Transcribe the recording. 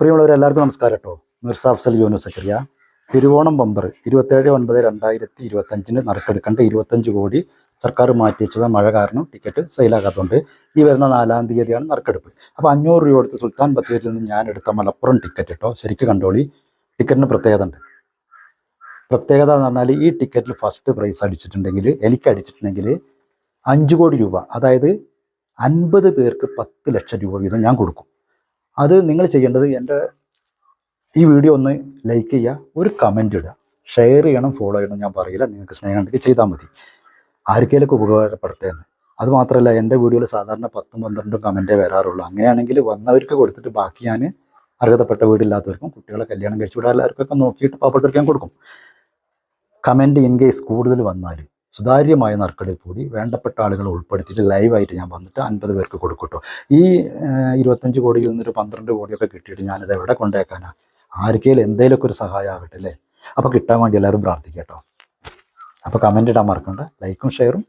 പ്രിയമുള്ളവർ എല്ലാവർക്കും നമസ്കാരം കേട്ടോ. മിർസ അഫ്സൽ യൂനുസ് സക്രിയ തിരുവോണം ബമ്പർ ഇരുപത്തേഴ് ഒൻപത് രണ്ടായിരത്തി ഇരുപത്തഞ്ചിന് നറുക്കെടുക്കേണ്ട ഇരുപത്തഞ്ച് കോടി സർക്കാർ മാറ്റി വെച്ചത് മഴ കാരണം ടിക്കറ്റ് സെയിലാകാത്തതുകൊണ്ട് ഈ വരുന്ന നാലാം തീയതിയാണ് നറുക്കെടുപ്പ്. അപ്പോൾ അഞ്ഞൂറ് രൂപ കൊടുത്ത് സുൽത്താൻ ബത്തേരിയിൽ നിന്ന് ഞാൻ എടുത്ത മലപ്പുറം ടിക്കറ്റ് കേട്ടോ. ശരിക്കും കണ്ടോളി. ടിക്കറ്റിന് പ്രത്യേകത ഉണ്ട്. പ്രത്യേകത എന്ന് പറഞ്ഞാൽ ഈ ടിക്കറ്റിൽ ഫസ്റ്റ് പ്രൈസ് അടിച്ചിട്ടുണ്ടെങ്കിൽ എനിക്ക് അടിച്ചിട്ടുണ്ടെങ്കിൽ അഞ്ച് കോടി രൂപ അതായത് അൻപത് പേർക്ക് പത്ത് ലക്ഷം രൂപ വീതം ഞാൻ കൊടുക്കും. അത് നിങ്ങൾ ചെയ്യേണ്ടത് എന്റെ ഈ വീഡിയോ ഒന്ന് ലൈക്ക് ചെയ്യുക ഒരു കമന്റ് ഇടുക. ഷെയർ ചെയ്യണം ഫോളോ ചെയ്യണം ഞാൻ പറയില്ല. നിങ്ങൾക്ക് സ്നേഹം ഉണ്ടെങ്കിൽ ചെയ്താൽ മതി. ആർക്കെങ്കിലൊക്കെ ഉപകാരപ്പെടട്ടെ എന്ന്. അത് മാത്രമല്ല എന്റെ വീഡിയോയിൽ സാധാരണ പത്തും പന്ത്രണ്ടും കമന്റേ വരാറുള്ളൂ. അങ്ങനെയാണെങ്കിൽ വന്നവർക്ക് കൊടുത്തിട്ട് ബാക്കി ഞാൻ അർഹതപ്പെട്ട വീടില്ലാത്തവർക്കും കുട്ടികളെ കല്യാണം കഴിച്ചു വിടാൻ എല്ലാവർക്കൊക്കെ നോക്കിയിട്ട് പാവപ്പെട്ടവർക്ക് ഞാൻ കൊടുക്കും. കമന്റ് ഇൻ കേസ് കൂടുതൽ വന്നാൽ സുതാര്യമായ നറുക്കെടുപ്പ് കൂടി വേണ്ടപ്പെട്ട ആളുകളെ ഉൾപ്പെടുത്തിയിട്ട് ലൈവായിട്ട് ഞാൻ വന്നിട്ട് അൻപത് പേർക്ക് കൊടുക്കട്ടോ. ഈ ഇരുപത്തഞ്ച് കോടിയിൽ നിന്നൊരു പന്ത്രണ്ട് കോടിയൊക്കെ കിട്ടിയിട്ട് ഞാനിത് എവിടെ കൊണ്ടേക്കാനാണ് ആർക്കെങ്കിലും എന്തെങ്കിലുമൊക്കെ ഒരു സഹായം ആകട്ടെ അല്ലേ? അപ്പോൾ കിട്ടാൻ വേണ്ടി എല്ലാവരും പ്രാർത്ഥിക്കട്ടോ അപ്പോൾ കമന്റ് ഇടാൻ മറക്കണ്ട. ലൈക്കും ഷെയറും